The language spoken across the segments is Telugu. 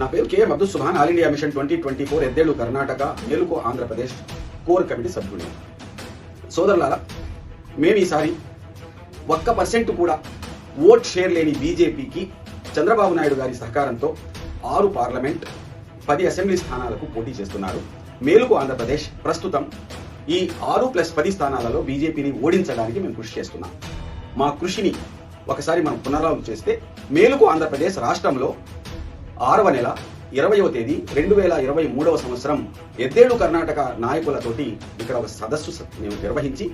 నా పేరు KM Abdul Subhan. All India mission twenty twenty four ఎద్దేళ్ళు Karnataka మేలుకో ఆంధ్రప్రదేశ్ కోర్ కమిటీ సభ్యుడు సోదరులారా మేము ఈసారి ఒక్క పర్సెంట్ కూడా ఓట్ షేర్ లేని బీజేపీకి చంద్రబాబు నాయుడు గారి సహకారంతో ఆరు పార్లమెంట్ పది అసెంబ్లీ స్థానాలకు పోటీ చేస్తున్నారు. మేలుకు ఆంధ్రప్రదేశ్ ప్రస్తుతం ఈ ఆరు ప్లస్ పది స్థానాలలో బీజేపీని ఓడించడానికి మేము కృషి చేస్తున్నాం. మా కృషిని ఒకసారి మనం పునరావృతం చేస్తే మేలుకు ఆంధ్రప్రదేశ్ రాష్ట్రంలో ఆరవ నెల ఇరవయవ తేదీ రెండు వేల ఇరవై మూడవ సంవత్సరం ఎద్దేడు కర్ణాటక నాయకులతోటి ఇక్కడ ఒక సదస్సు మేము నిర్వహించి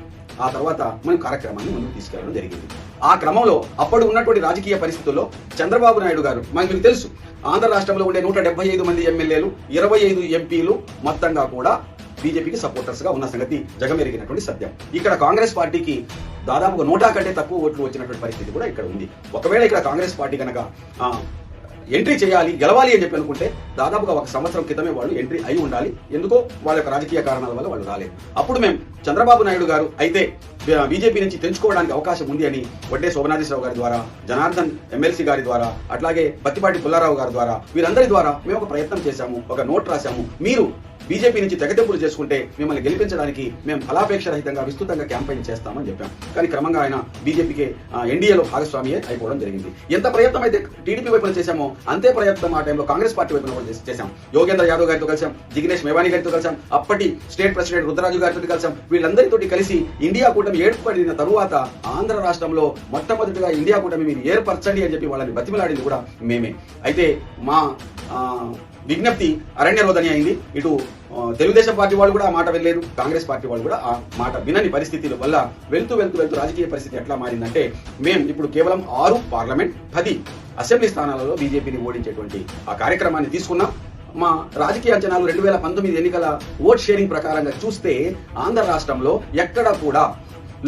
ఆ తర్వాత మనం కార్యక్రమాన్ని ముందుకు తీసుకెళ్ళడం జరిగింది. ఆ క్రమంలో అప్పుడు ఉన్నటువంటి రాజకీయ పరిస్థితుల్లో చంద్రబాబు నాయుడు గారు మనకు తెలుసు ఆంధ్ర రాష్ట్రంలో ఉండే నూట డెబ్బై ఐదు మంది ఎమ్మెల్యేలు ఇరవై ఐదు ఎంపీలు మొత్తంగా కూడా బీజేపీకి సపోర్టర్స్గా ఉన్న సంగతి జగమెరిగినటువంటి సత్యం. ఇక్కడ కాంగ్రెస్ పార్టీకి దాదాపుగా నూట కంటే తక్కువ ఓట్లు వచ్చినటువంటి పరిస్థితి కూడా ఇక్కడ ఉంది. ఒకవేళ ఇక్కడ కాంగ్రెస్ పార్టీ కనుక ఎంట్రీ చేయాలి గెలవాలి అని చెప్పి అనుకుంటే దాదాపుగా ఒక సంవత్సరం క్రితమే వాళ్ళు ఎంట్రీ అయి ఉండాలి. ఎందుకో వాళ్ళ యొక్క రాజకీయ కారణాల వల్ల వాళ్ళు రాలేదు. అప్పుడు మేము చంద్రబాబు నాయుడు గారు అయితే బీజేపీ నుంచి తెంచుకోవడానికి అవకాశం ఉంది అని వడ్డే శోభనాథేశ్వరరావు గారి ద్వారా జనార్దన్ ఎమ్మెల్సీ గారి ద్వారా అట్లాగే పత్తిపాటి పుల్లారావు గారి ద్వారా వీరందరి ద్వారా మేము ఒక ప్రయత్నం చేశాము ఒక నోట్ రాశాము. మీరు బీజేపీ నుంచి తెగతెంపులు చేసుకుంటే మిమ్మల్ని గెలిపించడానికి మేము ఫలాపేక్ష రహితంగా విస్తృతంగా క్యాంపెయిన్ చేస్తామని చెప్పాం. కానీ క్రమంగా ఆయన బీజేపీకి ఎన్డీఏలో భాగస్వామియే అయిపోవడం జరిగింది. ఎంత ప్రయత్నం అయితే టీడీపీ వైపున చేశామో అంతే ప్రయత్నం ఆ టైంలో కాంగ్రెస్ పార్టీ వైపున కూడా చేశాం. యోగేంద్ర యాదవ్ గారితో కలిసాం జిగ్నేష్ మేవాణి గారితో కలిసాం అప్పటి స్టేట్ ప్రెసిడెంట్ రుద్రరాజు గారితో కలిసాం వీళ్ళందరితో కలిసి ఇండియా కూటమి ఏర్పడిన తరువాత ఆంధ్ర రాష్ట్రంలో మొట్టమొదటిగా ఇండియా కూటమి మీరు ఏర్పరచండి అని చెప్పి వాళ్ళని బతిమలాడింది కూడా మేమే. అయితే మా విజ్ఞప్తి అరణ్యరోధని అయింది. ఇటు తెలుగుదేశం పార్టీ వాళ్ళు కూడా ఆ మాట వెళ్ళలేదు కాంగ్రెస్ పార్టీ వాళ్ళు కూడా ఆ మాట వినని పరిస్థితుల వల్ల వెళ్తూ వెళ్తూ వెళ్తూ రాజకీయ పరిస్థితి ఎట్లా మారిందంటే మేము ఇప్పుడు కేవలం ఆరు పార్లమెంట్ పది అసెంబ్లీ స్థానాలలో బీజేపీని ఓడించేటువంటి ఆ కార్యక్రమాన్ని తీసుకున్నాం. మా రాజకీయ అంచనాలు రెండు వేల పంతొమ్మిది ఎన్నికల ఓట్ షేరింగ్ ప్రకారంగా చూస్తే ఆంధ్ర రాష్ట్రంలో ఎక్కడ కూడా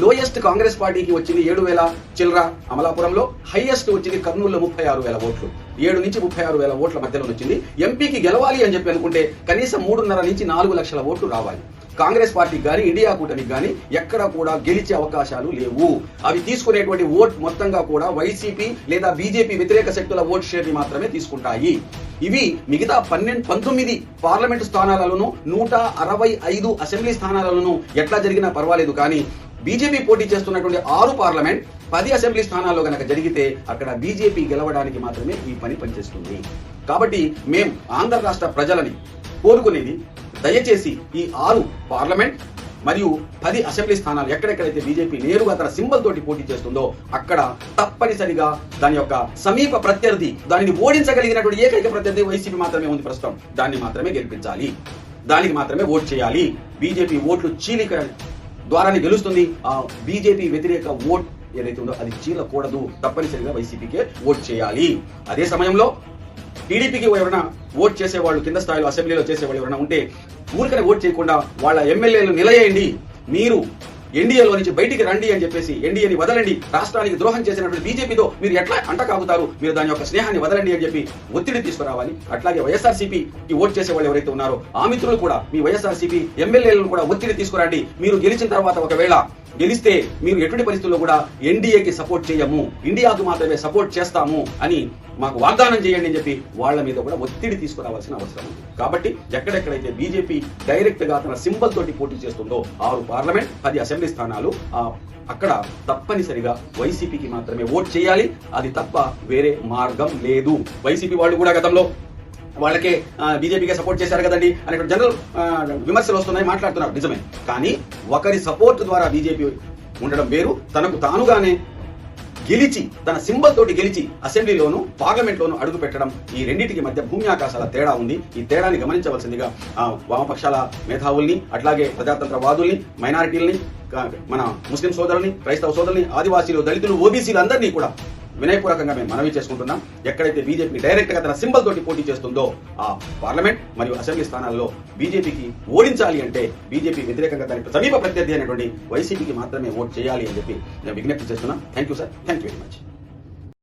లోయెస్ట్ కాంగ్రెస్ పార్టీకి వచ్చింది ఏడు వేల చిల్ర అమలాపురంలో హైయెస్ట్ వచ్చింది కర్నూలులో ముప్పై ఆరు వేల ఓట్లు. ఏడు నుంచి ముప్పై ఆరు వేల ఓట్ల మధ్యలో వచ్చింది. ఎంపీకి గెలవాలి అని చెప్పి అనుకుంటే కనీసం మూడున్నర నుంచి నాలుగు లక్షల ఓట్లు రావాలి. కాంగ్రెస్ పార్టీకి కానీ ఇండియా కూటమికి కానీ ఎక్కడ కూడా గెలిచే అవకాశాలు లేవు. అవి తీసుకునేటువంటి ఓట్ మొత్తంగా కూడా వైసీపీ లేదా బీజేపీ వ్యతిరేక శక్తుల ఓట్ షేర్ని మాత్రమే తీసుకుంటాయి. ఇవి మిగతా పన్నెండు పంతొమ్మిది పార్లమెంటు స్థానాలలోనూ నూట అరవై ఐదు అసెంబ్లీ స్థానాలలోనూ ఎట్లా జరిగినా పర్వాలేదు కానీ బీజేపీ పోటీ చేస్తున్నటువంటి ఆరు పార్లమెంట్ పది అసెంబ్లీ స్థానాల్లో గనక జరిగితే అక్కడ బీజేపీ గెలవడానికి మాత్రమే ఈ పని పనిచేస్తుంది. కాబట్టి మేం ఆంధ్ర రాష్ట్ర ప్రజలని కోరుకునేది దయచేసి ఈ ఆరు పార్లమెంట్ మరియు పది అసెంబ్లీ స్థానాలు ఎక్కడెక్కడైతే బీజేపీ నేరుగా తన సింబల్ తోటి పోటీ చేస్తుందో అక్కడ తప్పనిసరిగా దాని యొక్క సమీప ప్రత్యర్థి దానిని ఓడించగలిగినటువంటి ఏకైక ప్రత్యర్థి వైసీపీ మాత్రమే ఉంది ప్రస్తుతం. దాన్ని మాత్రమే గెలిపించాలి. దానికి మాత్రమే ఓట్ చేయాలి. బీజేపీ ఓట్లు చీలిక ద్వారానే గెలుస్తుంది. ఆ బీజేపీ వ్యతిరేక ఓట్ ఏదైతే ఉందో అది చీలకూడదు. తప్పనిసరిగా వైసీపీకే ఓట్ చేయాలి. అదే సమయంలో టీడీపీకి ఎవరైనా ఓట్ చేసేవాళ్ళు కింద స్థాయిలో అసెంబ్లీలో చేసేవాళ్ళు ఎవరైనా ఉంటే ఊరికనే ఓట్ చేయకుండా వాళ్ళ ఎమ్మెల్యేలు నిలయేయండి మీరు ఎన్డీఏలో నుంచి బయటికి రండి అని చెప్పేసి ఎన్డీఏని వదలండి రాష్ట్రానికి ద్రోహం చేసినటువంటి బీజేపీతో మీరు ఎట్లా అంట కాగుతారు మీరు దాని యొక్క స్నేహాన్ని వదలండి అని చెప్పి ఒత్తిడి తీసుకురావాలి. అట్లాగే వైఎస్ఆర్సీపీకి ఓట్ చేసే వాళ్ళు ఎవరైతే ఉన్నారో ఆ మిత్రులు కూడా మీ వైఎస్ఆర్సీపీ ఎమ్మెల్యేలను కూడా ఒత్తిడి తీసుకురండి. మీరు గెలిచిన తర్వాత ఒకవేళ గెలిస్తే మీరు ఎటువంటి పరిస్థితుల్లో కూడా ఎన్డీఏకి సపోర్ట్ చేయము ఇండియాకు మాత్రమే సపోర్ట్ చేస్తాము అని మాకు వాగ్దానం చేయండి అని చెప్పి వాళ్ళ మీద కూడా ఒత్తిడి తీసుకురావాల్సిన అవసరం ఉంది. కాబట్టి ఎక్కడెక్కడైతే బీజేపీ డైరెక్ట్గా తన సింబల్ తోటి పోటీ చేస్తుందో ఆరు పార్లమెంట్ పది అసెంబ్లీ స్థానాలు అక్కడ తప్పనిసరిగా వైసీపీకి మాత్రమే ఓట్ చేయాలి. అది తప్ప వేరే మార్గం లేదు. వైసీపీ వాళ్ళు కూడా గతంలో వాళ్ళకే బీజేపీకే సపోర్ట్ చేశారు కదండి అనే జనరల్ విమర్శలు వస్తున్నాయి మాట్లాడుతున్నారు నిజమే. కానీ ఒకరి సపోర్ట్ ద్వారా బీజేపీ ఉండడం వేరు. తనకు తానుగానే గెలిచి తన సింబల్ తోటి గెలిచి అసెంబ్లీలోను పార్లమెంట్లోను అడుగు పెట్టడం ఈ రెండింటికి మధ్య భూమి ఆకాశాల తేడా ఉంది. ఈ తేడాని గమనించవలసిందిగా వామపక్షాల మేధావుల్ని అట్లాగే ప్రజాతంత్రవాదుల్ని మైనారిటీల్ని మన ముస్లిం సోదరుల్ని క్రైస్తవ సోదరుల్ని ఆదివాసీలు దళితులు ఓబీసీలు అందరినీ కూడా వినయపూర్వకంగా మేము మనవి చేసుకుంటున్నాం. ఎక్కడైతే బీజేపీ డైరెక్ట్గా తన సింబల్ తోటి పోటీ చేస్తుందో ఆ పార్లమెంట్ మరియు అసెంబ్లీ స్థానాల్లో బీజేపీకి ఓడించాలి అంటే బీజేపీ వ్యతిరేకంగా దానికి సమీప ప్రత్యర్థి అయినటువంటి వైసీపీకి మాత్రమే ఓట్ చేయాలి అని చెప్పి నేను విజ్ఞప్తి చేస్తున్నాం thank you sir thank you very much